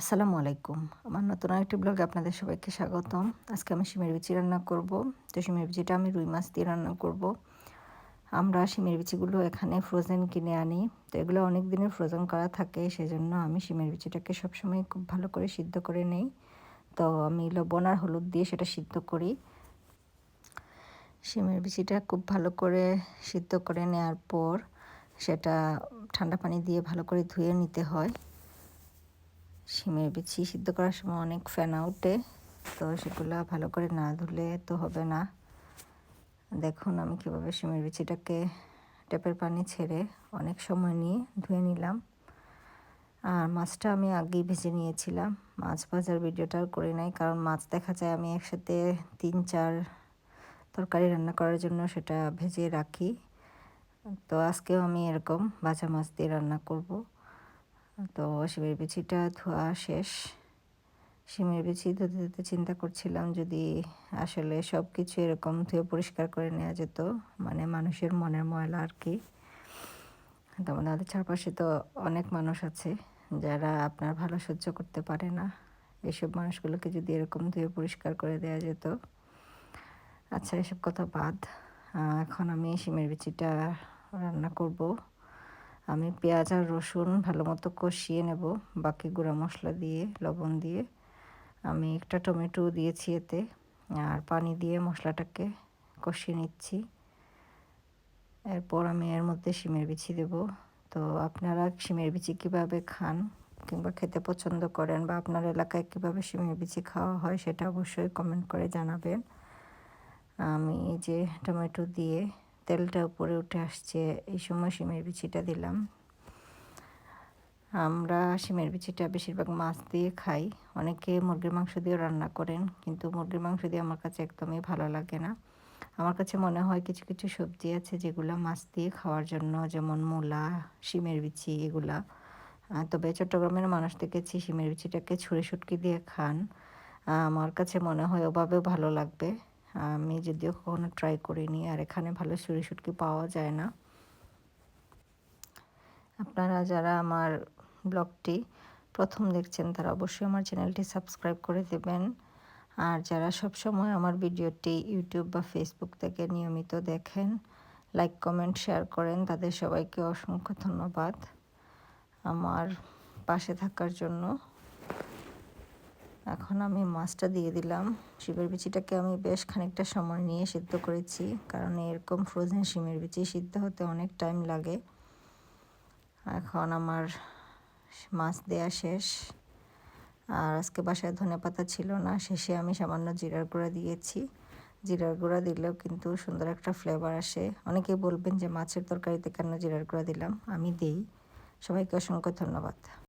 আসসালামু আলাইকুম। আমার নতুন আরেকটি ব্লগে আপনাদের সবাইকে স্বাগতম। আজকে আমি শিমের বিচি রান্না করব। তো শিমের বিচিটা আমি রুই মাছ দিয়ে রান্না করব। আমরা শিমের বিচিগুলো এখানে ফ্রোজেন কিনে আনি। তো এগুলো অনেক দিনের ফ্রোজেন করা থাকে, সেজন্য আমি শিমের বিচিটাকে সবসময় খুব ভালো করে সিদ্ধ করে নেই। তো আমি লবণ আর হলুদ দিয়ে সেটা সিদ্ধ করি। শিমের বিচিটা খুব ভালো করে সিদ্ধ করে নেওয়ার পর সেটা ঠান্ডা পানি দিয়ে ভালো করে ধুয়ে নিতে হয়। শিমের বিচি সিদ্ধ করার সময় অনেক ফেনা উঠে তো সেগুলো ভালো করে না ধুলে তো হবে না। দেখুন আমি কীভাবে শিমের বিচিটাকে টেপের পানি ছেড়ে অনেক সময় নিয়ে ধুয়ে নিলাম। আর মাছটা আমি আগেই ভেজে নিয়েছিলাম। মাছ ভাজার ভিডিওটা করে নাই, কারণ মাছ দেখা যায় আমি একসাথে তিন, চার তরকারি রান্না করার জন্য সেটা ভেজে রাখি। তো আজকেও আমি এরকম ভাজা মাছ দিয়ে রান্না করব। তো শিমের বিচিটা ধোয়া শেষ। শিমের বিচি ধুতে ধুতে চিন্তা করছিলাম যদি আসলে সব কিছু এরকম ধুয়ে পরিষ্কার করে নেওয়া যেত মানে মানুষের মনের ময়লা আর কি। তো আমাদের চারপাশে তো অনেক মানুষ আছে, যারা আপনার ভালো সহ্য করতে পারে না। এসব মানুষগুলোকে যদি এরকম ধুয়ে পরিষ্কার করে দেওয়া যেত। আচ্ছা এসব কথা বাদ। এখন আমি শিমের বিচিটা রান্না করব। আমি পেঁয়াজ আর রসুন ভালো মতো কষিয়ে নেব, বাকি গুঁড়া মশলা দিয়ে, লবণ দিয়ে। আমি একটা টমেটো দিয়েছি এতে, আর পানি দিয়ে মশলাটাকে কষিয়ে নিচ্ছি। এরপর আমি এর মধ্যে শিমের বিচি দেব। তো আপনারা শিমের বিচি কীভাবে খান কিংবা খেতে পছন্দ করেন বা আপনার এলাকায় কীভাবে শিমের বিচি খাওয়া হয় সেটা অবশ্যই কমেন্ট করে জানাবেন। আমি যে টমেটো দিয়ে তেলটা উপরে উঠে আসছে, এই সময় শিমের বিচিটা দিলাম। আমরা শিমের বিচিটা বেশিরভাগ মাছ দিয়ে খাই। অনেকে মুরগির মাংস দিয়েও রান্না করেন, কিন্তু মুরগির মাংস দিয়ে আমার কাছে একদমই ভালো লাগে না। আমার কাছে মনে হয় কিছু কিছু সবজি আছে যেগুলো মাছ দিয়ে খাওয়ার জন্য, যেমন মূলা, শিমের বিচি এগুলা। তবে চট্টগ্রামের মানুষ দেখেছি শিমের বিচিটাকে ছুঁড়ে সুটকি দিয়ে খান। আমার কাছে মনে হয় ওভাবেও ভালো লাগবে। আমি যদিও কখনো ট্রাই করিনি, আর এখানে ভালো সুরি সুটকি পাওয়া যায় না। আপনারা যারা আমার ব্লগটি প্রথম দেখছেন, তারা অবশ্যই আমার চ্যানেলটি সাবস্ক্রাইব করে দেবেন। আর যারা সব সময় আমার ভিডিওটি ইউটিউব বা ফেসবুক থেকে নিয়মিত দেখেন লাইক কমেন্ট শেয়ার করেন, তাদের সবাইকে অসংখ্য ধন্যবাদ। আমার পাশে থাকার জন্য এখন আমি মাছটা দিয়ে দিলাম। শিমের বিচিটাকে আমি বেশ খানিকটা সময় নিয়ে সিদ্ধ করেছি, কারণ এরকম ফ্রোজেন শিমের বিচি সিদ্ধ হতে অনেক টাইম লাগে। এখন আমার মাছ দেয়া শেষ। আর আজকে বাসায় ধনে পাতা ছিল না, শেষে আমি সামান্য জিরার গুঁড়া দিয়েছি। জিরার গুঁড়া দিলেও কিন্তু সুন্দর একটা ফ্লেভার আসে। অনেকে বলবেন যে, মাছের তরকারিতে কেন জিরার গুঁড়া দিলাম? আমি দিই। সবাইকে অসংখ্য ধন্যবাদ।